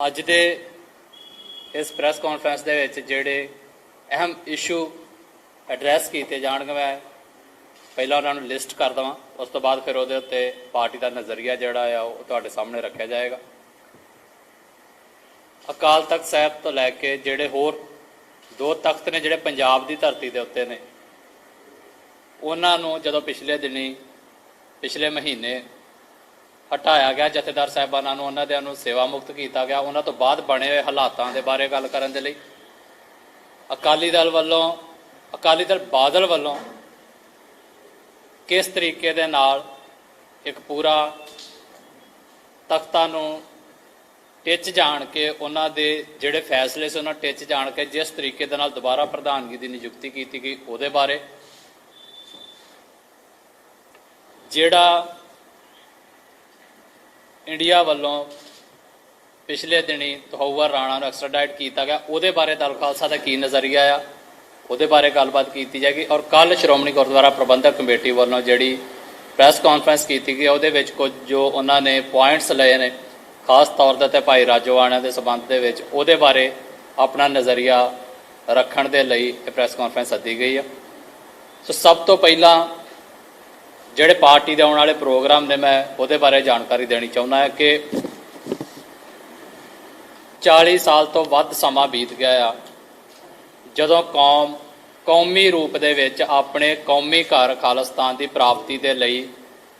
ਅੱਜ ਦੇ ਇਸ ਪ੍ਰੈਸ ਕਾਨਫਰੰਸ ਦੇ ਵਿੱਚ ਜਿਹੜੇ ਅਹਿਮ ਇਸ਼ੂ ਐਡਰੈਸ ਕੀਤੇ ਜਾਣਗੇ, ਮੈਂ ਪਹਿਲਾਂ ਉਹਨਾਂ ਨੂੰ ਲਿਸਟ ਕਰ ਦਵਾਂ। ਉਸ ਤੋਂ ਬਾਅਦ ਫਿਰ ਉਹਦੇ ਉੱਤੇ ਪਾਰਟੀ ਦਾ ਨਜ਼ਰੀਆ ਜਿਹੜਾ ਆ, ਉਹ ਤੁਹਾਡੇ ਸਾਹਮਣੇ ਰੱਖਿਆ ਜਾਏਗਾ। ਅਕਾਲ ਤਖਤ ਸਾਹਿਬ ਤੋਂ ਲੈ ਕੇ ਜਿਹੜੇ ਹੋਰ ਦੋ ਤਖਤ ਨੇ, ਜਿਹੜੇ ਪੰਜਾਬ ਦੀ ਧਰਤੀ ਦੇ ਉੱਤੇ ਨੇ, ਉਹਨਾਂ ਨੂੰ ਜਦੋਂ ਪਿਛਲੇ ਦਿਨੀ, ਪਿਛਲੇ ਮਹੀਨੇ ਹਟਾਇਆ ਗਿਆ। ਜਥੇਦਾਰ ਸਾਹਿਬਾਨਾਂ ਨੂੰ, ਉਹਨਾਂ ਦੇ ਨੂੰ ਸੇਵਾ ਮੁਕਤ ਕੀਤਾ ਗਿਆ। ਉਹਨਾਂ ਤੋਂ ਬਾਅਦ ਬਣੇ ਹੋਏ ਹਾਲਾਤਾਂ ਦੇ ਬਾਰੇ ਗੱਲ ਕਰਨ ਦੇ ਲਈ ਅਕਾਲੀ ਦਲ ਵੱਲੋਂ, ਅਕਾਲੀ ਦਲ ਬਾਦਲ ਵੱਲੋਂ ਕਿਸ ਤਰੀਕੇ ਦੇ ਨਾਲ ਇੱਕ ਪੂਰਾ ਤਖਤਾਂ ਨੂੰ ਟਿੱਚ ਜਾਣ ਕੇ, ਉਹਨਾਂ ਦੇ ਜਿਹੜੇ ਫੈਸਲੇ ਸੀ, ਉਹਨਾਂ ਟਿੱਚ ਜਾਣ ਕੇ ਜਿਸ ਤਰੀਕੇ ਦੇ ਨਾਲ ਦੁਬਾਰਾ ਪ੍ਰਧਾਨਗੀ ਦੀ ਨਿਯੁਕਤੀ ਕੀਤੀ ਗਈ, ਉਹਦੇ ਬਾਰੇ ਜਿਹੜਾ ਇੰਡੀਆ ਵੱਲੋਂ ਪਿਛਲੇ ਦਿਨੀ ਤਹੌਵਰ ਰਾਣਾ ਨੂੰ ਐਕਸਟ੍ਰਾਡਾਈਟ ਕੀਤਾ ਗਿਆ। ਉਹਦੇ ਬਾਰੇ ਦਲ ਖਾਲਸਾ ਦਾ ਕੀ ਨਜ਼ਰੀਆ ਆ? ਉਹਦੇ ਬਾਰੇ ਗੱਲਬਾਤ ਕੀਤੀ ਜਾਏਗੀ ਔਰ ਕੱਲ ਸ਼੍ਰੋਮਣੀ ਗੁਰਦੁਆਰਾ ਪ੍ਰਬੰਧਕ ਕਮੇਟੀ ਵੱਲੋਂ ਜਿਹੜੀ ਪ੍ਰੈਸ ਕਾਨਫਰੰਸ ਕੀਤੀ ਗਈ ਉਹਦੇ ਵਿੱਚ ਕੁਝ ਜੋ ਉਹਨਾਂ ਨੇ ਪੁਆਇੰਟਸ ਲਏ ਨੇ, ਖਾਸ ਤੌਰ ਦੇ ਤੇ ਭਾਈ ਰਾਜੋਆਣਾ ਦੇ ਸਬੰਧ ਦੇ ਵਿੱਚ, ਉਹਦੇ ਬਾਰੇ ਆਪਣਾ ਨਜ਼ਰੀਆ ਰੱਖਣ ਦੇ ਲਈ ਇਹ ਪ੍ਰੈਸ ਕਾਨਫਰੰਸ ਸੱਦੀ ਗਈ ਆ। ਸੋ ਸਭ ਤੋਂ ਪਹਿਲਾਂ ਜਿਹੜੇ ਪਾਰਟੀ ਦੇ ਆਉਣ ਵਾਲੇ ਪ੍ਰੋਗਰਾਮ ਨੇ, ਮੈਂ ਉਹਦੇ ਬਾਰੇ ਜਾਣਕਾਰੀ ਦੇਣੀ ਚਾਹੁੰਦਾ ਹਾਂ ਕਿ 40 ਸਾਲ ਤੋਂ ਵੱਧ ਸਮਾਂ ਬੀਤ ਗਿਆ ਆ। ਜਦੋਂ ਕੌਮ, ਕੌਮੀ ਰੂਪ ਦੇ ਵਿੱਚ ਆਪਣੇ ਕੌਮੀ ਘਰ ਖਾਲਿਸਤਾਨ ਦੀ ਪ੍ਰਾਪਤੀ ਦੇ ਲਈ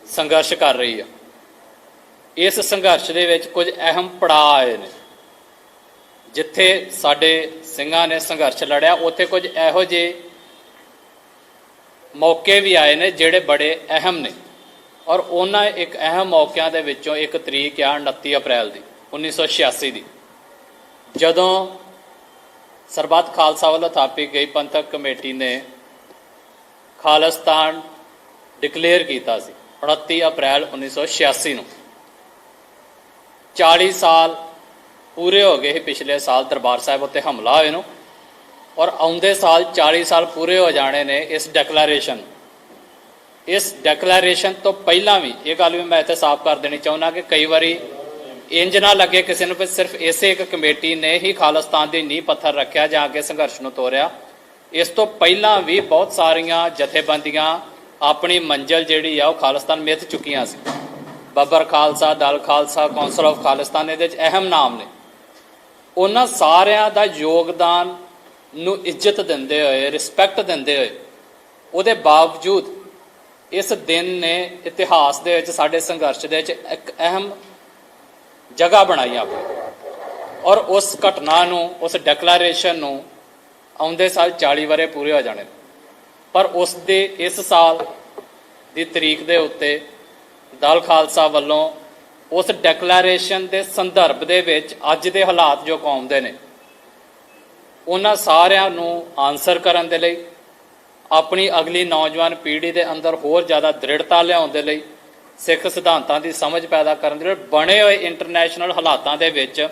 ਸੰਘਰਸ਼ ਕਰ ਰਹੀ ਆ। ਇਸ ਸੰਘਰਸ਼ ਦੇ ਵਿੱਚ ਕੁਝ ਅਹਿਮ ਪੜਾਅ ਆਏ ਨੇ। ਜਿੱਥੇ ਸਾਡੇ ਸਿੰਘਾਂ ਨੇ ਸੰਘਰਸ਼ ਲੜਿਆ, ਉੱਥੇ ਕੁਝ ਇਹੋ ਜਿਹੇ ਮੌਕੇ ਵੀ ਆਏ ਨੇ ਜਿਹੜੇ ਬੜੇ ਅਹਿਮ ਨੇ। ਔਰ ਉਹਨਾਂ ਇੱਕ ਅਹਿਮ ਮੌਕਿਆਂ ਦੇ ਵਿੱਚੋਂ ਇੱਕ ਤਰੀਕ ਆ 29 ਅਪ੍ਰੈਲ ਦੀ 1986 ਦੀ। ਜਦੋਂ ਸਰਬੱਤ ਖਾਲਸਾ ਵੱਲੋਂ ਥਾਪੀ ਗਈ, ਪੰਥਕ ਕਮੇਟੀ ਨੇ ਖਾਲਸਤਾਨ ਡਿਕਲੇਅਰ ਕੀਤਾ ਸੀ 29 ਅਪ੍ਰੈਲ 1986 ਨੂੰ। 40 ਸਾਲ ਪੂਰੇ ਹੋ ਗਏ ਸੀ ਪਿਛਲੇ ਸਾਲ ਦਰਬਾਰ ਸਾਹਿਬ ਉੱਤੇ ਹਮਲਾ ਹੋਏ ਨੂੰ। ਔਰ ਆਉਂਦੇ ਸਾਲ 40 ਸਾਲ ਪੂਰੇ ਹੋ ਜਾਣੇ ਨੇ ਇਸ ਡੈਕਲੇਰੇਸ਼ਨ ਇਸ ਡੈਕਲੇਰੇਸ਼ਨ ਤੋਂ ਪਹਿਲਾਂ ਵੀ ਇਹ ਗੱਲ ਵੀ ਮੈਂ ਇੱਥੇ ਸਾਫ਼ ਕਰ ਦੇਣੀ ਚਾਹੁੰਦਾ ਕਿ ਕਈ ਵਾਰੀ ਇੰਜ ਨਾ ਲੱਗੇ ਕਿਸੇ ਨੂੰ ਵੀ ਸਿਰਫ ਇਸੇ ਇੱਕ ਕਮੇਟੀ ਨੇ ਹੀ ਖਾਲਿਸਤਾਨ ਦੀ ਨੀਂਹ ਪੱਥਰ ਰੱਖਿਆ ਜਾਂ ਕੇ ਸੰਘਰਸ਼ ਨੂੰ ਤੋਰਿਆ। ਇਸ ਤੋਂ ਪਹਿਲਾਂ ਵੀ ਬਹੁਤ ਸਾਰੀਆਂ ਜਥੇਬੰਦੀਆਂ ਆਪਣੀ ਮੰਜ਼ਲ ਜਿਹੜੀ ਆ ਉਹ ਖਾਲਿਸਤਾਨ ਮਿੱਥ ਚੁੱਕੀਆਂ ਸੀ। ਬੱਬਰ ਖਾਲਸਾ, ਦਲ ਖਾਲਸਾ, ਕੌਂਸਲ ਆਫ ਖਾਲਿਸਤਾਨ ਇਹਦੇ ਵਿੱਚ ਅਹਿਮ ਨਾਮ ਨੇ। ਉਹਨਾਂ ਸਾਰਿਆਂ ਦਾ ਯੋਗਦਾਨ ਨੂੰ ਇੱਜ਼ਤ ਦਿੰਦੇ ਹੋਏ ਰਿਸਪੈਕਟ ਦਿੰਦੇ ਹੋਏ, ਉਹਦੇ ਬਾਵਜੂਦ ਇਸ ਦਿਨ ਨੇ ਇਤਿਹਾਸ ਦੇ ਵਿੱਚ, ਸਾਡੇ ਸੰਘਰਸ਼ ਦੇ ਵਿੱਚ ਇੱਕ ਅਹਿਮ ਜਗ੍ਹਾ ਬਣਾਈ ਆਪਣੀ। ਔਰ ਉਸ ਘਟਨਾ ਨੂੰ, ਉਸ ਡੈਕਲੇਰੇਸ਼ਨ ਨੂੰ ਆਉਂਦੇ ਸਾਲ 40 ਵਰੇ ਪੂਰੇ ਹੋ ਜਾਣੇ ਪਰ ਉਸ ਦੇ, ਇਸ ਸਾਲ ਦੀ ਤਰੀਕ ਦੇ ਉੱਤੇ ਦਲ ਖਾਲਸਾ ਵੱਲੋਂ ਉਸ ਡੈਕਲੇਰੇਸ਼ਨ ਦੇ ਸੰਦਰਭ ਦੇ ਵਿੱਚ ਅੱਜ ਦੇ ਹਾਲਾਤ ਜੋ ਕੌਮ ਦੇ ਨੇ ਉਹਨਾਂ ਸਾਰਿਆਂ ਨੂੰ ਆਨਸਰ ਕਰਨ ਦੇ ਲਈ, ਆਪਣੀ ਅਗਲੀ ਨੌਜਵਾਨ ਪੀੜ੍ਹੀ ਦੇ ਅੰਦਰ ਹੋਰ ਜ਼ਿਆਦਾ ਦ੍ਰਿੜਤਾ ਲਿਆਉਣ ਦੇ ਲਈ, ਸਿੱਖ ਸਿਧਾਂਤਾਂ ਦੀ ਸਮਝ ਪੈਦਾ ਕਰਨ ਦੇ ਲਈ ਬਣੇ ਹੋਏ ਇੰਟਰਨੈਸ਼ਨਲ ਹਾਲਾਤਾਂ ਦੇ ਵਿੱਚ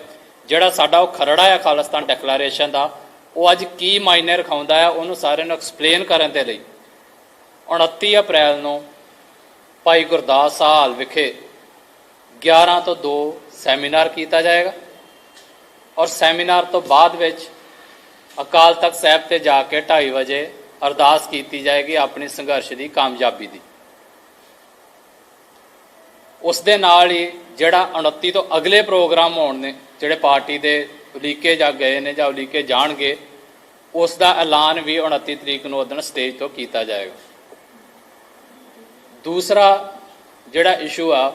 ਜਿਹੜਾ ਸਾਡਾ ਉਹ ਖਰੜਾ ਹੈ ਖਾਲਿਸਤਾਨ ਡੈਕਲੇਰੇਸ਼ਨ ਦਾ, ਉਹ ਅੱਜ ਕੀ ਮਾਇਨੇ ਰਖਾਉਂਦਾ ਹੈ ਉਹਨੂੰ ਸਾਰਿਆਂ ਨੂੰ ਐਕਸਪਲੇਨ ਕਰਨ ਦੇ ਲਈ। 29 ਅਪ੍ਰੈਲ ਨੂੰ ਭਾਈ ਗੁਰਦਾਸ ਹਾਲ ਵਿਖੇ 11 ਤੋਂ 2 ਸੈਮੀਨਾਰ ਕੀਤਾ ਜਾਏਗਾ, ਔਰ ਸੈਮੀਨਾਰ ਤੋਂ ਬਾਅਦ ਵਿੱਚ ਅਕਾਲ ਤਖਤ ਸਾਹਿਬ ਤੇ ਜਾ ਕੇ 2:30 ਵਜੇ ਅਰਦਾਸ ਕੀਤੀ ਜਾਏਗੀ ਆਪਣੀ ਸੰਘਰਸ਼ ਦੀ, ਕਾਮਯਾਬੀ ਦੀ। ਉਸ ਦੇ ਨਾਲ ਹੀ ਜਿਹੜਾ 29 ਤੋਂ ਅਗਲੇ ਪ੍ਰੋਗਰਾਮ ਹੋਣ ਨੇ, ਜਿਹੜੇ ਪਾਰਟੀ ਦੇ ਉਲੀਕੇ ਜਾ ਗਏ ਨੇ ਜਾਂ ਉਲੀਕੇ ਜਾਣਗੇ, ਉਸ ਦਾ ਐਲਾਨ ਵੀ 29 ਤਰੀਕ ਨੂੰ ਉਦੋਂ ਸਟੇਜ ਤੋਂ ਕੀਤਾ ਜਾਏਗਾ। ਦੂਸਰਾ ਜਿਹੜਾ ਇਸ਼ੂ ਆ,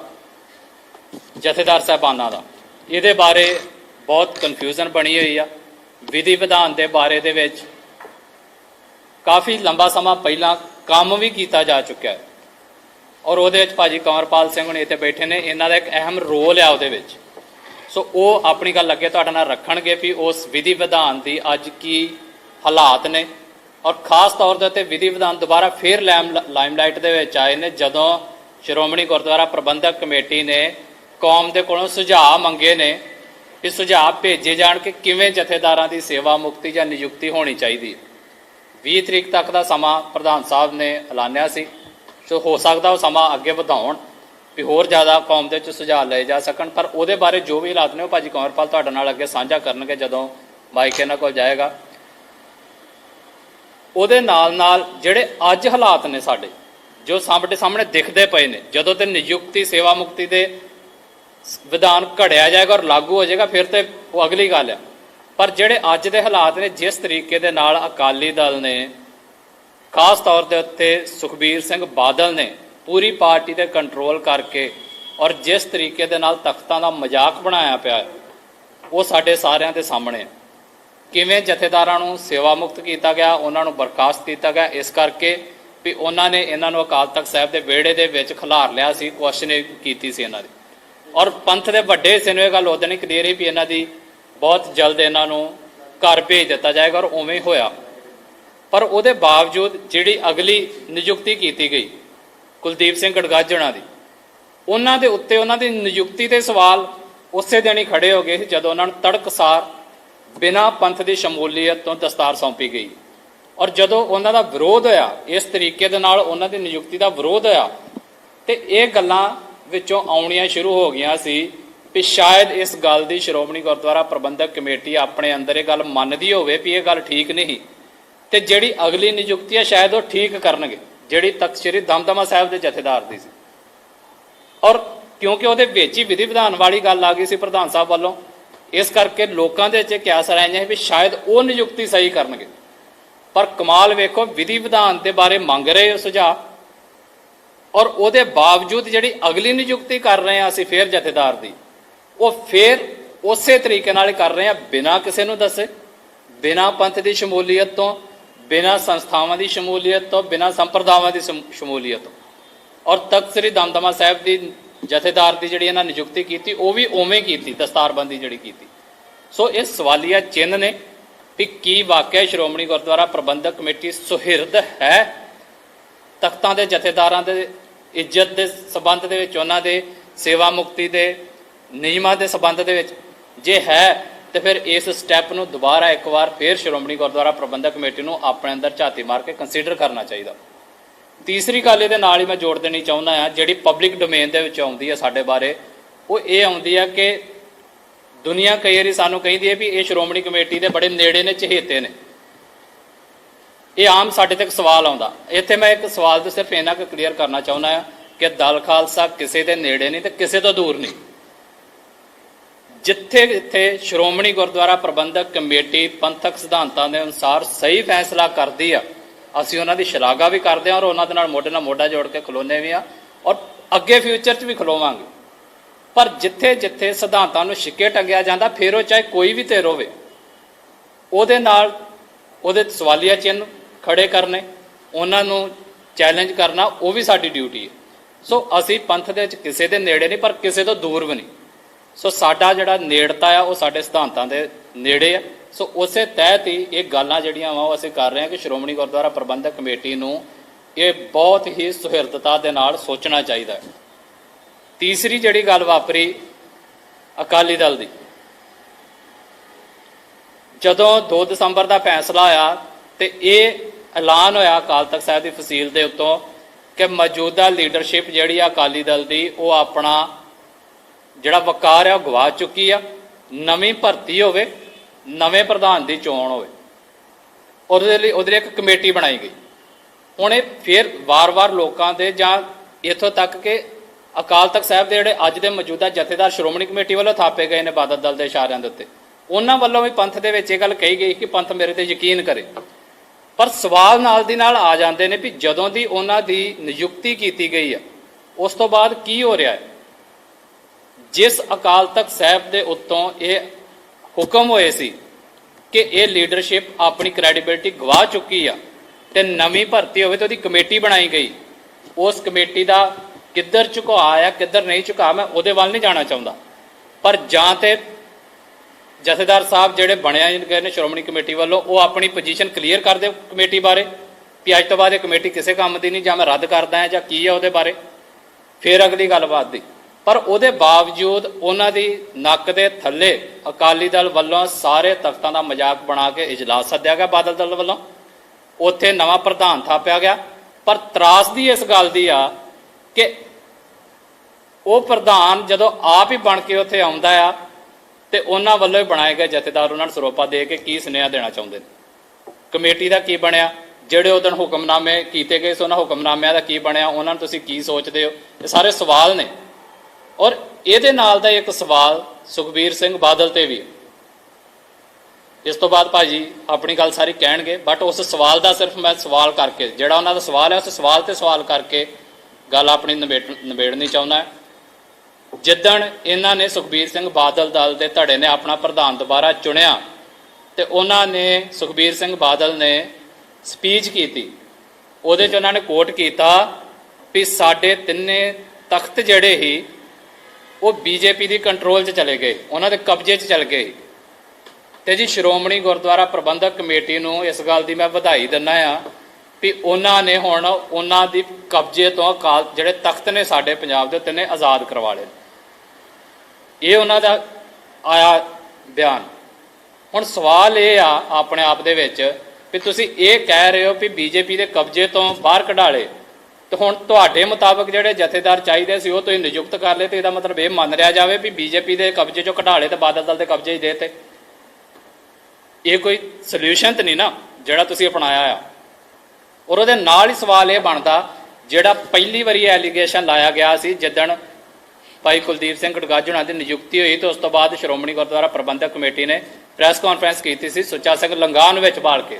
ਜਥੇਦਾਰ ਸਾਹਿਬਾਨਾਂ ਦਾ, ਇਹਦੇ ਬਾਰੇ ਬਹੁਤ ਕਨਫਿਊਜ਼ਨ ਬਣੀ ਹੋਈ ਆ। ਵਿਧੀ ਵਿਧਾਨ ਦੇ ਬਾਰੇ ਦੇ ਵਿੱਚ ਕਾਫੀ ਲੰਬਾ ਸਮਾਂ ਪਹਿਲਾਂ ਕੰਮ ਵੀ ਕੀਤਾ ਜਾ ਚੁੱਕਿਆ ਹੈ। ਔਰ ਉਹਦੇ ਵਿੱਚ ਭਾਜੀ ਕੰਵਰਪਾਲ ਸਿੰਘ ਹੁਣ ਇੱਥੇ ਬੈਠੇ ਨੇ, ਇਹਨਾਂ ਦਾ ਇੱਕ ਅਹਿਮ ਰੋਲ ਆ ਉਹਦੇ ਵਿੱਚ। ਸੋ ਉਹ ਆਪਣੀ ਗੱਲ ਅੱਗੇ ਤੁਹਾਡੇ ਨਾਲ ਰੱਖਣਗੇ ਵੀ ਉਸ ਵਿਧੀ ਵਿਧਾਨ ਦੀ ਅੱਜ ਕੀ ਹਾਲਾਤ ਨੇ। ਔਰ ਖਾਸ ਤੌਰ ਦੇ ਉੱਤੇ ਵਿਧੀ ਵਿਧਾਨ ਦੁਬਾਰਾ ਫੇਰ ਲਾਈਮਲਾਈਟ ਦੇ ਵਿੱਚ ਆਏ ਨੇ, ਜਦੋਂ ਸ਼੍ਰੋਮਣੀ ਗੁਰਦੁਆਰਾ ਪ੍ਰਬੰਧਕ ਕਮੇਟੀ ਨੇ ਕੌਮ ਦੇ ਕੋਲੋਂ ਸੁਝਾਅ ਮੰਗੇ ਨੇ। ਕਿ ਸੁਝਾਅ ਭੇਜੇ ਜਾਣ ਕਿ ਕਿਵੇਂ ਜਥੇਦਾਰਾਂ ਦੀ ਸੇਵਾ ਮੁਕਤੀ ਜਾਂ ਨਿਯੁਕਤੀ ਹੋਣੀ ਚਾਹੀਦੀ ਹੈ। 20 ਤਰੀਕ ਤੱਕ ਦਾ ਸਮਾਂ ਪ੍ਰਧਾਨ ਸਾਹਿਬ ਨੇ ਐਲਾਨਿਆ ਸੀ। ਸੋ ਹੋ ਸਕਦਾ ਉਹ ਸਮਾਂ ਅੱਗੇ ਵਧਾਉਣ, ਵੀ ਹੋਰ ਜ਼ਿਆਦਾ ਕੌਮ ਦੇ ਵਿੱਚ ਸੁਝਾਅ ਲਏ ਜਾ ਸਕਣ। ਪਰ ਉਹਦੇ ਬਾਰੇ ਜੋ ਵੀ ਹਾਲਾਤ ਨੇ ਉਹ ਭਾਜੀ ਕੰਵਰਪਾਲ ਤੁਹਾਡੇ ਨਾਲ ਅੱਗੇ ਸਾਂਝਾ ਕਰਨਗੇ ਜਦੋਂ ਮਾਈਕ ਇਹਨਾਂ ਕੋਲ ਜਾਏਗਾ। ਉਹਦੇ ਨਾਲ ਨਾਲ ਜਿਹੜੇ ਅੱਜ ਹਾਲਾਤ ਨੇ ਸਾਡੇ, ਜੋ ਸਾਡੇ ਸਾਹਮਣੇ ਦਿਖਦੇ ਪਏ ਨੇ, ਜਦੋਂ ਤੇ ਨਿਯੁਕਤੀ, ਸੇਵਾ ਮੁਕਤੀ ਦੇ ਵਿਧਾਨ ਘੜਿਆ ਜਾਏਗਾ ਔਰ ਲਾਗੂ ਹੋ ਜਾਏਗਾ, ਫਿਰ ਤੇ ਉਹ ਅਗਲੀ ਗੱਲ ਹੈ ਪਰ ਜਿਹੜੇ ਅੱਜ ਦੇ ਹਾਲਾਤ ਨੇ, ਜਿਸ ਤਰੀਕੇ ਦੇ ਨਾਲ ਅਕਾਲੀ ਦਲ ਨੇ, ਖਾਸ ਤੌਰ ਦੇ ਉੱਤੇ ਸੁਖਬੀਰ ਸਿੰਘ ਬਾਦਲ ਨੇ ਪੂਰੀ ਪਾਰਟੀ ਤੇ ਕੰਟਰੋਲ ਕਰਕੇ ਔਰ ਜਿਸ ਤਰੀਕੇ ਦੇ ਨਾਲ ਤਖਤਾਂ ਦਾ ਮਜ਼ਾਕ ਬਣਾਇਆ ਪਿਆ ਉਹ ਸਾਡੇ ਸਾਰਿਆਂ ਦੇ ਸਾਹਮਣੇ ਹੈ ਕਿਵੇਂ ਜਥੇਦਾਰਾਂ ਨੂੰ ਸੇਵਾ ਮੁਕਤ ਕੀਤਾ ਗਿਆ, ਉਹਨਾਂ ਨੂੰ ਬਰਖਾਸਤ ਕੀਤਾ ਗਿਆ, ਇਸ ਕਰਕੇ ਵੀ ਉਹਨਾਂ ਨੇ ਇਹਨਾਂ ਨੂੰ ਅਕਾਲ ਤਖਤ ਸਾਹਿਬ ਦੇ ਵਿਹੜੇ ਦੇ ਵਿੱਚ ਖਿਲਾਰ ਲਿਆ ਸੀ ਕੁਐਸਚਨ ਕੀਤੀ ਸੀ ਇਹਨਾਂ ਦੀ। ਔਰ ਪੰਥ ਦੇ ਵੱਡੇ ਹਿੱਸੇ ਨੂੰ ਇਹ ਗੱਲ ਉਦੋਂ ਹੀ ਕਲੀਅਰ ਹੀ ਵੀ ਇਹਨਾਂ ਦੀ ਬਹੁਤ ਜਲਦ ਇਹਨਾਂ ਨੂੰ ਘਰ ਭੇਜ ਦਿੱਤਾ ਜਾਏਗਾ ਔਰ ਉਵੇਂ ਹੀ ਹੋਇਆ। ਪਰ ਉਹਦੇ ਬਾਵਜੂਦ ਜਿਹੜੀ ਅਗਲੀ ਨਿਯੁਕਤੀ ਕੀਤੀ ਗਈ, ਕੁਲਦੀਪ ਸਿੰਘ ਗੜਗਾਜਣਾ ਦੀ, ਉਹਨਾਂ ਦੇ ਉੱਤੇ ਉਹਨਾਂ ਦੀ ਨਿਯੁਕਤੀ ਤੇ ਸਵਾਲ ਉਸੇ ਦਿਨ ਹੀ ਖੜੇ ਹੋ ਗਏ ਸੀ ਜਦੋਂ ਉਹਨਾਂ ਨੂੰ ਤੜਕਸਾਰ ਬਿਨਾਂ ਪੰਥ ਦੀ ਸ਼ਮੂਲੀਅਤ ਤੋਂ ਦਸਤਾਰ ਸੌਂਪੀ ਗਈ। ਔਰ ਜਦੋਂ ਉਹਨਾਂ ਦਾ ਵਿਰੋਧ ਹੋਇਆ, ਇਸ ਤਰੀਕੇ ਦੇ ਨਾਲ ਉਹਨਾਂ ਦੀ ਨਿਯੁਕਤੀ ਦਾ ਵਿਰੋਧ ਹੋਇਆ, ਤੇ ਇਹ ਗੱਲਾਂ ਵਿੱਚੋਂ ਆਉਣੀਆਂ ਸ਼ੁਰੂ ਹੋ ਗਈਆਂ ਸੀ ਵੀ ਸ਼ਾਇਦ ਇਸ ਗੱਲ ਦੀ ਸ਼੍ਰੋਮਣੀ ਗੁਰਦੁਆਰਾ ਪ੍ਰਬੰਧਕ ਕਮੇਟੀ ਆਪਣੇ ਅੰਦਰ ਇਹ ਗੱਲ ਮੰਨਦੀ ਹੋਵੇ ਵੀ ਇਹ ਗੱਲ ਠੀਕ ਨਹੀਂ ਤੇ ਜਿਹੜੀ ਅਗਲੀ ਨਿਯੁਕਤੀ ਹੈ ਸ਼ਾਇਦ ਉਹ ਠੀਕ ਕਰਨਗੇ, ਜਿਹੜੀ ਤਖਤ ਸ੍ਰੀ ਦਮਦਮਾ ਸਾਹਿਬ ਦੇ ਜਥੇਦਾਰ ਦੀ ਸੀ। ਔਰ ਕਿਉਂਕਿ ਉਹਦੇ ਵਿੱਚ ਹੀ ਵਿਧੀ ਵਿਧਾਨ ਵਾਲੀ ਗੱਲ ਆ ਗਈ ਸੀ ਪ੍ਰਧਾਨ ਸਾਹਿਬ ਵੱਲੋਂ, ਇਸ ਕਰਕੇ ਲੋਕਾਂ ਦੇ ਵਿੱਚ ਕਿਆਸ ਰਾਈਆਂ ਵੀ ਸ਼ਾਇਦ ਉਹ ਨਿਯੁਕਤੀ ਸਹੀ ਕਰਨਗੇ। ਪਰ ਕਮਾਲ ਵੇਖੋ, ਵਿਧੀ ਵਿਧਾਨ ਦੇ ਬਾਰੇ ਮੰਗ ਰਹੇ ਹੋ ਸੁਝਾਅ ਔਰ ਉਹਦੇ ਬਾਵਜੂਦ ਜਿਹੜੀ ਅਗਲੀ ਨਿਯੁਕਤੀ ਕਰ ਰਹੇ ਆ ਅਸੀਂ ਫੇਰ ਜਥੇਦਾਰ ਦੀ, ਉਹ ਫੇਰ ਉਸੇ ਤਰੀਕੇ ਨਾਲ ਕਰ ਰਹੇ ਆ ਬਿਨਾਂ ਕਿਸੇ ਨੂੰ ਦੱਸੇ, ਬਿਨਾਂ ਪੰਥ ਦੀ ਸ਼ਮੂਲੀਅਤ ਤੋਂ, ਬਿਨਾਂ ਸੰਸਥਾਵਾਂ ਦੀ ਸ਼ਮੂਲੀਅਤ ਤੋਂ, ਬਿਨਾਂ ਸੰਪਰਦਾਵਾਂ ਦੀ ਸ਼ਮ- ਸ਼ਮੂਲੀਅਤ ਤੋਂ। ਔਰ ਤਖਤ ਸ੍ਰੀ ਦਮਦਮਾ ਸਾਹਿਬ ਦੀ ਜਥੇਦਾਰ ਦੀ ਜਿਹੜੀ ਇਹਨਾਂ ਨਿਯੁਕਤੀ ਕੀਤੀ, ਉਹ ਵੀ ਉਵੇਂ ਕੀਤੀ, ਦਸਤਾਰਬੰਦੀ ਜਿਹੜੀ ਕੀਤੀ। ਸੋ ਇਹ ਸਵਾਲੀਆ ਚਿੰਨ੍ਹ ਨੇ ਵੀ ਕੀ ਵਾਕਿਆ ਸ਼੍ਰੋਮਣੀ ਗੁਰਦੁਆਰਾ ਪ੍ਰਬੰਧਕ ਕਮੇਟੀ ਸੁਹਿਰਦ ਹੈ ਤਖਤਾਂ ਦੇ ਜਥੇਦਾਰਾਂ ਦੇ ਇੱਜ਼ਤ ਦੇ ਸਬੰਧ ਦੇ ਵਿੱਚ, ਉਹਨਾਂ ਦੇ ਸੇਵਾ ਮੁਕਤੀ ਦੇ, ਨਿਯਮਾਂ ਦੇ ਸਬੰਧ ਦੇ ਵਿੱਚ ਜੇ ਹੈ, ਤੇ ਫਿਰ ਇਸ ਸਟੈਪ ਨੂੰ ਦੁਬਾਰਾ ਇੱਕ ਵਾਰ ਫੇਰ ਸ਼੍ਰੋਮਣੀ ਗੁਰਦੁਆਰਾ ਪ੍ਰਬੰਧਕ ਕਮੇਟੀ ਨੂੰ ਆਪਣੇ ਅੰਦਰ ਝਾਤੀ ਮਾਰ ਕੇ ਕੰਸੀਡਰ ਕਰਨਾ ਚਾਹੀਦਾ। ਤੀਸਰੀ ਗੱਲ ਇਹਦੇ ਨਾਲ ਹੀ ਮੈਂ ਜੋੜ ਦੇਣੀ ਚਾਹੁੰਦਾ ਹਾਂ, ਜਿਹੜੀ ਪਬਲਿਕ ਡੋਮੇਨ ਦੇ ਵਿੱਚ ਆਉਂਦੀ ਹੈ ਸਾਡੇ ਬਾਰੇ, ਉਹ ਇਹ ਆਉਂਦੀ ਹੈ ਕਿ ਦੁਨੀਆ ਕਈ ਵਾਰੀ ਸਾਨੂੰ ਕਹਿੰਦੀ ਹੈ ਵੀ ਇਹ ਸ਼੍ਰੋਮਣੀ ਕਮੇਟੀ ਦੇ ਬੜੇ ਨੇੜੇ ਨੇ, ਚਹੇਤੇ ਨੇ। ਇਹ ਆਮ ਸਾਡੇ ਤੱਕ ਸਵਾਲ ਆਉਂਦਾ। ਇੱਥੇ ਮੈਂ ਇੱਕ ਸਵਾਲ ਤੇ ਸਿਰਫ ਇਹਨਾਂ ਕੁ ਕਲੀਅਰ ਕਰਨਾ ਚਾਹੁੰਦਾ ਹਾਂ ਕਿ ਦਲ ਖਾਲਸਾ ਕਿਸੇ ਦੇ ਨੇੜੇ ਨਹੀਂ ਤੇ ਕਿਸੇ ਤੋਂ ਦੂਰ ਨਹੀਂ। ਜਿੱਥੇ ਜਿੱਥੇ ਸ਼੍ਰੋਮਣੀ ਗੁਰਦੁਆਰਾ ਪ੍ਰਬੰਧਕ ਕਮੇਟੀ ਪੰਥਕ ਸਿਧਾਂਤਾਂ ਦੇ ਅਨੁਸਾਰ ਸਹੀ ਫੈਸਲਾ ਕਰਦੀ ਆ, ਅਸੀਂ ਉਹਨਾਂ ਦੀ ਸ਼ਲਾਘਾ ਵੀ ਕਰਦੇ ਹਾਂ ਔਰ ਉਹਨਾਂ ਦੇ ਨਾਲ ਮੋਢੇ ਨਾਲ ਮੋਢਾ ਜੋੜ ਕੇ ਖਲੋਨੇ ਵੀ ਆ ਔਰ ਅੱਗੇ ਫਿਊਚਰ 'ਚ ਵੀ ਖਲੋਵਾਂਗੇ। ਪਰ ਜਿੱਥੇ ਜਿੱਥੇ ਸਿਧਾਂਤਾਂ ਨੂੰ ਛਿੱਕੇ ਟੰਗਿਆ ਜਾਂਦਾ, ਫਿਰ ਉਹ ਚਾਹੇ ਕੋਈ ਵੀ ਧਿਰ ਹੋਵੇ, ਉਹਦੇ ਨਾਲ ਉਹਦੇ ਸਵਾਲੀਆ ਚਿੰਨ੍ਹ ਖੜੇ ਕਰਨੇ, ਉਹਨਾਂ ਨੂੰ ਚੈਲੰਜ ਕਰਨਾ, ਉਹ ਵੀ ਸਾਡੀ ਡਿਊਟੀ ਹੈ। ਸੋ ਅਸੀਂ ਪੰਥ ਦੇ ਵਿੱਚ ਕਿਸੇ ਦੇ ਨੇੜੇ ਨਹੀਂ, ਪਰ ਕਿਸੇ ਤੋਂ ਦੂਰ ਵੀ ਨਹੀਂ। ਸੋ ਸਾਡਾ ਜਿਹੜਾ ਨੇੜਤਾ ਆ, ਉਹ ਸਾਡੇ ਸਿਧਾਂਤਾਂ ਦੇ ਨੇੜੇ ਆ। ਸੋ ਉਸੇ ਤਹਿਤ ਹੀ ਇਹ ਗੱਲਾਂ ਜਿਹੜੀਆਂ ਵਾ, ਉਹ ਅਸੀਂ ਕਰ ਰਹੇ ਹਾਂ ਕਿ ਸ਼੍ਰੋਮਣੀ ਗੁਰਦੁਆਰਾ ਪ੍ਰਬੰਧਕ ਕਮੇਟੀ ਨੂੰ ਇਹ ਬਹੁਤ ਹੀ ਸੁਹਿਰਦਤਾ ਦੇ ਨਾਲ ਸੋਚਣਾ ਚਾਹੀਦਾ ਹੈ। ਤੀਸਰੀ ਜਿਹੜੀ ਗੱਲ ਵਾਪਰੀ ਅਕਾਲੀ ਦਲ ਦੀ। ਜਦੋਂ 2 ਦਸੰਬਰ ਦਾ ਫੈਸਲਾ ਆਇਆ, ਤੇ ਇਹ ਐਲਾਨ ਹੋਇਆ ਅਕਾਲ ਤਖਤ ਸਾਹਿਬ ਦੀ ਫਸੀਲ ਦੇ ਉੱਤੋਂ ਕਿ ਮੌਜੂਦਾ ਲੀਡਰਸ਼ਿਪ ਜਿਹੜੀ ਆ ਅਕਾਲੀ ਦਲ ਦੀ, ਉਹ ਆਪਣਾ ਜਿਹੜਾ ਵਕਾਰ ਆ ਉਹ ਗਵਾ ਚੁੱਕੀ ਆ। ਨਵੀਂ ਭਰਤੀ ਹੋਵੇ, ਨਵੇਂ ਪ੍ਰਧਾਨ ਦੀ ਚੋਣ ਹੋਵੇ। ਉਹਦੇ ਲਈ ਉਹਦੇ ਲਈ ਇੱਕ ਕਮੇਟੀ ਬਣਾਈ ਗਈ। ਹੁਣ ਇਹ ਫਿਰ ਵਾਰ-ਵਾਰ ਲੋਕਾਂ ਦੇ ਜਾਂ ਇੱਥੋਂ ਤੱਕ ਕਿ ਅਕਾਲ ਤਖਤ ਸਾਹਿਬ ਦੇ ਜਿਹੜੇ ਅੱਜ ਦੇ ਮੌਜੂਦਾ ਜਥੇਦਾਰ ਸ਼੍ਰੋਮਣੀ ਕਮੇਟੀ ਵੱਲੋਂ ਥਾਪੇ ਗਏ ਨੇ ਬਾਦਲ ਦਲ ਦੇ ਇਸ਼ਾਰਿਆਂ ਦੇ ਉੱਤੇ। ਉਹਨਾਂ ਵੱਲੋਂ ਵੀ ਪੰਥ ਦੇ ਵਿੱਚ ਇਹ ਗੱਲ ਕਹੀ ਗਈ ਕਿ ਪੰਥ ਮੇਰੇ ਤੇ ਯਕੀਨ ਕਰੇ। ਪਰ ਸਵਾਲ ਨਾਲ ਦੀ ਨਾਲ ਆ ਜਾਂਦੇ ਨੇ ਵੀ ਜਦੋਂ ਦੀ ਉਹਨਾਂ ਦੀ ਨਿਯੁਕਤੀ ਕੀਤੀ ਗਈ ਆ, ਉਸ ਤੋਂ ਬਾਅਦ ਕੀ ਹੋ ਰਿਹਾ ਹੈ? ਜਿਸ ਅਕਾਲ ਤਖਤ ਸਾਹਿਬ ਦੇ ਉੱਤੋਂ ਇਹ ਹੁਕਮ ਹੋਏ ਸੀ ਕਿ ਇਹ ਲੀਡਰਸ਼ਿਪ ਆਪਣੀ ਕ੍ਰੈਡੀਬਿਲਟੀ ਗਵਾ ਚੁੱਕੀ ਆ ਤੇ ਨਵੀਂ ਭਰਤੀ ਹੋਵੇ ਤੇ ਉਹਦੀ ਕਮੇਟੀ ਬਣਾਈ ਗਈ। ਉਸ ਕਮੇਟੀ ਦਾ ਕਿੱਧਰ ਝੁਕਾ ਆ ਕਿੱਧਰ ਨਹੀਂ ਝੁਕਾ ਮੈਂ ਉਹਦੇ ਵੱਲ ਨਹੀਂ ਜਾਣਾ ਚਾਹੁੰਦਾ। ਪਰ ਜਾਂ ਤੇ ਜਥੇਦਾਰ ਸਾਹਿਬ ਜਿਹੜੇ ਬਣਿਆ ਗਏ ਨੇ ਸ਼੍ਰੋਮਣੀ ਕਮੇਟੀ ਵੱਲੋਂ, ਉਹ ਆਪਣੀ ਪੋਜੀਸ਼ਨ ਕਲੀਅਰ ਕਰ ਦਿਓ ਕਮੇਟੀ ਬਾਰੇ। ਵੀ ਅੱਜ ਤੋਂ ਬਾਅਦ ਇਹ ਕਮੇਟੀ ਕਿਸੇ ਕੰਮ ਦੀ ਨਹੀਂ, ਜਾਂ ਮੈਂ ਰੱਦ ਕਰਦਾ ਹਾਂ, ਜਾਂ ਕੀ ਹੈ ਉਹਦੇ ਬਾਰੇ। ਫਿਰ ਅਗਲੀ ਗੱਲਬਾਤ ਦੀ। ਪਰ ਉਹਦੇ ਬਾਵਜੂਦ ਉਹਨਾਂ ਦੀ ਨੱਕ ਦੇ ਥੱਲੇ ਅਕਾਲੀ ਦਲ ਵੱਲੋਂ ਸਾਰੇ ਤਖਤਾਂ ਦਾ ਮਜ਼ਾਕ ਬਣਾ ਕੇ ਇਜਲਾਸ ਸੱਦਿਆ ਗਿਆ ਬਾਦਲ ਦਲ ਵੱਲੋਂ। ਉੱਥੇ ਨਵਾਂ ਪ੍ਰਧਾਨ ਥਾਪਿਆ ਗਿਆ। ਪਰ ਤਰਾਸਦੀ ਇਸ ਗੱਲ ਦੀ ਆ ਕਿ ਉਹ ਪ੍ਰਧਾਨ ਜਦੋਂ ਆਪ ਹੀ ਬਣ ਕੇ ਉੱਥੇ ਆਉਂਦਾ ਆ ਤੇ ਉਹਨਾਂ ਵੱਲੋਂ ਹੀ ਬਣਾਏ ਗਏ ਜਥੇਦਾਰ ਉਹਨਾਂ ਨੂੰ ਸਰੋਪਾ ਦੇ ਕੇ ਕੀ ਸੁਨੇਹਾ ਦੇਣਾ ਚਾਹੁੰਦੇ ਨੇ? ਕਮੇਟੀ ਦਾ ਕੀ ਬਣਿਆ? ਜਿਹੜੇ ਉਦੋਂ ਹੁਕਮਨਾਮੇ ਕੀਤੇ ਗਏ ਸੀ, ਉਹਨਾਂ ਹੁਕਮਨਾਮਿਆਂ ਦਾ ਕੀ ਬਣਿਆ? ਉਹਨਾਂ ਨੂੰ ਤੁਸੀਂ ਕੀ ਸੋਚਦੇ ਹੋ? ਇਹ ਸਾਰੇ ਸਵਾਲ ਨੇ। ਔਰ ਇਹਦੇ ਨਾਲ ਦਾ ਇੱਕ ਸਵਾਲ ਸੁਖਬੀਰ ਸਿੰਘ ਬਾਦਲ ਤੇ ਵੀ ਇਸ ਤੋਂ ਬਾਅਦ ਭਾਜੀ ਆਪਣੀ ਗੱਲ ਸਾਰੀ ਕਹਿਣਗੇ ਬਟ ਉਸ ਸਵਾਲ ਦਾ ਸਿਰਫ ਮੈਂ ਸਵਾਲ ਕਰਕੇ, ਜਿਹੜਾ ਉਹਨਾਂ ਦਾ ਸਵਾਲ ਹੈ, ਉਸ ਸਵਾਲ ਤੇ ਸਵਾਲ ਕਰਕੇ ਗੱਲ ਆਪਣੀ ਨਿਬੇੜ, ਨਿਬੇੜਨੀ ਚਾਹੁੰਦਾ। ਹਾਂ ਜਿੱਦਣ ਇਹਨਾਂ ਨੇ ਸੁਖਬੀਰ ਸਿੰਘ ਬਾਦਲ ਦਲ ਦੇ ਧੜੇ ਨੇ ਆਪਣਾ ਪ੍ਰਧਾਨ ਦੁਬਾਰਾ ਚੁਣਿਆ ਤੇ ਉਹਨਾਂ ਨੇ ਸੁਖਬੀਰ ਸਿੰਘ ਬਾਦਲ ਨੇ ਸਪੀਚ ਕੀਤੀ, ਉਹਦੇ 'ਚ ਉਹਨਾਂ ਨੇ ਕੋਟ ਕੀਤਾ ਵੀ ਸਾਡੇ ਤਿੰਨੇ ਤਖਤ ਜਿਹੜੇ ਹੀ ਉਹ ਬੀਜੇਪੀ ਦੀ ਕੰਟਰੋਲ 'ਚ ਚਲੇ ਗਏ, ਉਹਨਾਂ ਦੇ ਕਬਜ਼ੇ 'ਚ ਚਲੇ ਗਏ। ਤੇ ਜੀ ਸ਼੍ਰੋਮਣੀ ਗੁਰਦੁਆਰਾ ਪ੍ਰਬੰਧਕ ਕਮੇਟੀ ਨੂੰ ਇਸ ਗੱਲ ਦੀ ਮੈਂ ਵਧਾਈ ਦਿੰਦਾ ਆ ਵੀ ਉਹਨਾਂ ਨੇ ਹੁਣ ਉਹਨਾਂ ਦੀ ਕਬਜ਼ੇ ਤੋਂ ਅਕਾਲ, ਜਿਹੜੇ ਤਖਤ ਨੇ ਸਾਡੇ ਪੰਜਾਬ ਦੇ ਤਿੰਨੇ ਆਜ਼ਾਦ ਕਰਵਾ ਲਏ। ਇਹ ਉਹਨਾਂ ਦਾ ਆਇਆ ਬਿਆਨ। ਹੁਣ ਸਵਾਲ ਇਹ ਆ ਆਪਣੇ ਆਪ ਦੇ ਵਿੱਚ ਵੀ ਤੁਸੀਂ ਇਹ ਕਹਿ ਰਹੇ ਹੋ ਵੀ ਬੀਜੇਪੀ ਦੇ ਕਬਜ਼ੇ ਤੋਂ ਬਾਹਰ ਕਢਾਲੇ ਤੇ ਹੁਣ ਤੁਹਾਡੇ ਮੁਤਾਬਕ ਜਿਹੜੇ ਜਥੇਦਾਰ ਚਾਹੀਦੇ ਸੀ ਉਹ ਤੁਸੀਂ ਨਿਯੁਕਤ ਕਰ ਲਏ ਤੇ ਇਹਦਾ ਮਤਲਬ ਇਹ ਮੰਨ ਲਿਆ ਜਾਵੇ ਵੀ ਬੀਜੇਪੀ ਦੇ ਕਬਜ਼ੇ ਚੋਂ ਕਢਾਲੇ ਤੇ ਬਾਦਲ ਦਲ ਦੇ ਕਬਜ਼ੇ 'ਚ ਦੇ ਤੇ। ਇਹ ਕੋਈ ਸੋਲੂਸ਼ਨ ਤੇ ਨਹੀਂ ਨਾ ਜਿਹੜਾ ਤੁਸੀਂ ਅਪਣਾਇਆ ਆ। ਔਰ ਉਹਦੇ ਨਾਲ ਹੀ ਸਵਾਲ ਇਹ ਬਣਦਾ ਜਿਹੜਾ ਪਹਿਲੀ ਵਾਰੀ ਐਲੀਗੇਸ਼ਨ ਲਾਇਆ ਗਿਆ ਸੀ ਜਿੱਦਣ ਭਾਈ ਕੁਲਦੀਪ ਸਿੰਘ ਗੜਗਾਜੁਣਾ ਦੀ ਨਿਯੁਕਤੀ ਹੋਈ ਤੇ ਉਸ ਤੋਂ ਬਾਅਦ ਸ਼੍ਰੋਮਣੀ ਗੁਰਦੁਆਰਾ ਪ੍ਰਬੰਧਕ ਕਮੇਟੀ ਨੇ ਪ੍ਰੈਸ ਕਾਨਫਰੰਸ ਕੀਤੀ ਸੀ ਸੁੱਚਾ ਸਿੰਘ ਲੰਗਾਨ ਵਿੱਚ ਬਾਲ ਕੇ।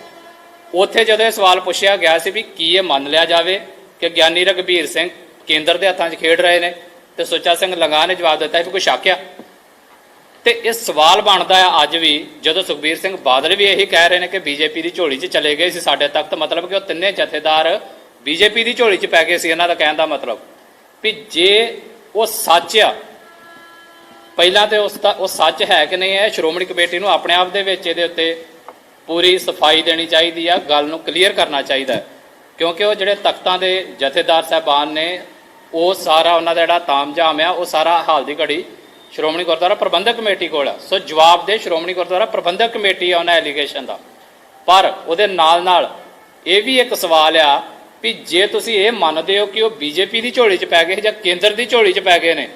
ਉੱਥੇ ਜਦੋਂ ਇਹ ਸਵਾਲ ਪੁੱਛਿਆ ਗਿਆ ਸੀ ਵੀ ਕੀ ਇਹ ਮੰਨ ਲਿਆ ਜਾਵੇ ਕਿ ਗਿਆਨੀ ਰਘਬੀਰ ਸਿੰਘ ਕੇਂਦਰ ਦੇ ਹੱਥਾਂ 'ਚ ਖੇਡ ਰਹੇ ਨੇ ਤੇ ਸੁੱਚਾ ਸਿੰਘ ਲੰਗਾਨ ਨੇ ਜਵਾਬ ਦਿੱਤਾ ਵੀ ਕੋਈ ਸ਼ੱਕ ਆ। ਤੇ ਇਹ ਸਵਾਲ ਬਣਦਾ ਆ ਅੱਜ ਵੀ, ਜਦੋਂ ਸੁਖਬੀਰ ਸਿੰਘ ਬਾਦਲ ਵੀ ਇਹੀ ਕਹਿ ਰਹੇ ਨੇ ਕਿ ਬੀਜੇਪੀ ਦੀ ਝੋਲੀ 'ਚ ਚਲੇ ਗਏ ਸੀ ਸਾਡੇ ਤੱਕ, ਤਾਂ ਮਤਲਬ ਕਿ ਉਹ ਤਿੰਨੇ ਜਥੇਦਾਰ ਬੀਜੇਪੀ ਦੀ ਝੋਲੀ 'ਚ ਪੈ ਗਏ ਸੀ, ਇਹਨਾਂ ਦਾ ਕਹਿਣ ਦਾ ਮਤਲਬ। ਵੀ ਜੇ ਉਹ ਸੱਚ ਆ। ਪਹਿਲਾਂ ਤੇ ਉਸ ਦਾ ਉਹ ਸੱਚ ਹੈ ਕਿ ਨਹੀਂ ਹੈ ਸ਼੍ਰੋਮਣੀ ਕਮੇਟੀ ਨੂੰ ਆਪਣੇ ਆਪ ਦੇ ਵਿੱਚ ਇਹਦੇ ਉੱਤੇ ਪੂਰੀ ਸਫ਼ਾਈ ਦੇਣੀ ਚਾਹੀਦੀ ਆ, ਗੱਲ ਨੂੰ ਕਲੀਅਰ ਕਰਨਾ ਚਾਹੀਦਾ ਕਿਉਂਕਿ ਉਹ ਜਿਹੜੇ ਤਖਤਾਂ ਦੇ ਜਥੇਦਾਰ ਸਾਹਿਬਾਨ ਨੇ, ਉਹ ਸਾਰਾ ਉਹਨਾਂ ਦਾ ਜਿਹੜਾ ਤਾਮਝਾਮ ਆ, ਉਹ ਸਾਰਾ ਹਾਲ ਦੀ ਘੜੀ ਸ਼੍ਰੋਮਣੀ ਗੁਰਦੁਆਰਾ ਪ੍ਰਬੰਧਕ ਕਮੇਟੀ ਕੋਲ ਆ। ਸੋ ਜਵਾਬ ਦੇ ਸ਼੍ਰੋਮਣੀ ਗੁਰਦੁਆਰਾ ਪ੍ਰਬੰਧਕ ਕਮੇਟੀ ਆ ਉਹਨਾਂ ਐਲੀਗੇਸ਼ਨ ਦਾ। ਪਰ ਉਹਦੇ ਨਾਲ ਨਾਲ ਇਹ ਵੀ ਇੱਕ ਸਵਾਲ ਆ ਵੀ ਜੇ ਤੁਸੀਂ ਇਹ ਮੰਨਦੇ ਹੋ ਕਿ ਉਹ ਬੀਜੇਪੀ ਦੀ ਝੋਲੀ 'ਚ ਪੈ ਗਏ ਜਾਂ ਕੇਂਦਰ ਦੀ ਝੋਲੀ 'ਚ ਪੈ ਗਏ ਨੇ,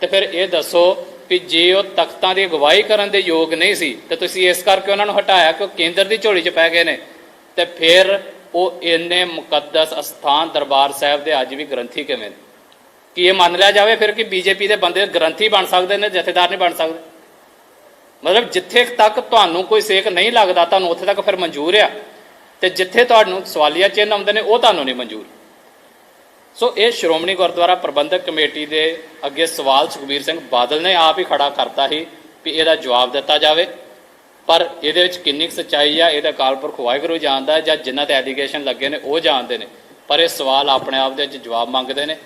ਤੇ ਫਿਰ ਇਹ ਦੱਸੋ ਵੀ ਜੇ ਉਹ ਤਖਤਾਂ ਦੀ ਅਗਵਾਈ ਕਰਨ ਦੇ ਯੋਗ ਨਹੀਂ ਸੀ, ਤੇ ਤੁਸੀਂ ਇਸ ਕਰਕੇ ਉਹਨਾਂ ਨੂੰ ਹਟਾਇਆ ਕਿ ਉਹ ਕੇਂਦਰ ਦੀ ਝੋਲੀ 'ਚ ਪੈ ਗਏ ਨੇ। ਤੇ ਫਿਰ ਉਹ ਇੰਨੇ ਮੁਕੱਦਸ ਅਸਥਾਨ ਦਰਬਾਰ ਸਾਹਿਬ ਦੇ ਅੱਜ ਵੀ ਗ੍ਰੰਥੀ ਕਿਵੇਂ ਨੇ? ਕਿ ਇਹ ਮੰਨ ਲਿਆ ਜਾਵੇ ਫਿਰ ਕਿ ਬੀਜੇਪੀ ਦੇ ਬੰਦੇ ਗ੍ਰੰਥੀ ਬਣ ਸਕਦੇ ਨੇ, ਜਥੇਦਾਰ ਨਹੀਂ ਬਣ ਸਕਦੇ? ਮਤਲਬ ਜਿੱਥੇ ਤੱਕ ਤੁਹਾਨੂੰ ਕੋਈ ਸੇਕ ਨਹੀਂ ਲੱਗਦਾ, ਤੁਹਾਨੂੰ ਉੱਥੇ ਤੱਕ ਫਿਰ ਮਨਜ਼ੂਰ ਆ। ਤੇ ਜਿੱਥੇ ਤੁਹਾਨੂੰ ਸਵਾਲੀਆ ਚਿੰਨ੍ਹ ਆਉਂਦੇ ਨੇ, ਉਹ ਤੁਹਾਨੂੰ ਨਹੀਂ ਮਨਜ਼ੂਰ। ਸੋ ਇਹ ਸ਼੍ਰੋਮਣੀ ਗੁਰਦੁਆਰਾ ਪ੍ਰਬੰਧਕ ਕਮੇਟੀ ਦੇ ਅੱਗੇ ਸਵਾਲ ਸੁਖਬੀਰ ਸਿੰਘ ਬਾਦਲ ਨੇ ਆਪ ਹੀ ਖੜਾ ਕਰਤਾ ਸੀ ਵੀ ਇਹਦਾ ਜਵਾਬ ਦਿੱਤਾ ਜਾਵੇ। ਪਰ ਇਹਦੇ ਵਿੱਚ ਕਿੰਨੀ ਕੁ ਸੱਚਾਈ ਆ ਇਹਦਾ ਕਾਲਪੁਰਖ ਵਾਹਿਗੁਰੂ ਜਾਣਦਾ ਜਾਂ ਜਿਨ੍ਹਾਂ ਤੇ ਐਲੀਗੇਸ਼ਨ ਲੱਗੇ ਨੇ, ਉਹ ਜਾਣਦੇ ਨੇ। ਪਰ ਇਹ ਸਵਾਲ ਆਪਣੇ ਆਪ ਦੇ ਵਿੱਚ ਜਵਾਬ ਮੰਗਦੇ ਨੇ।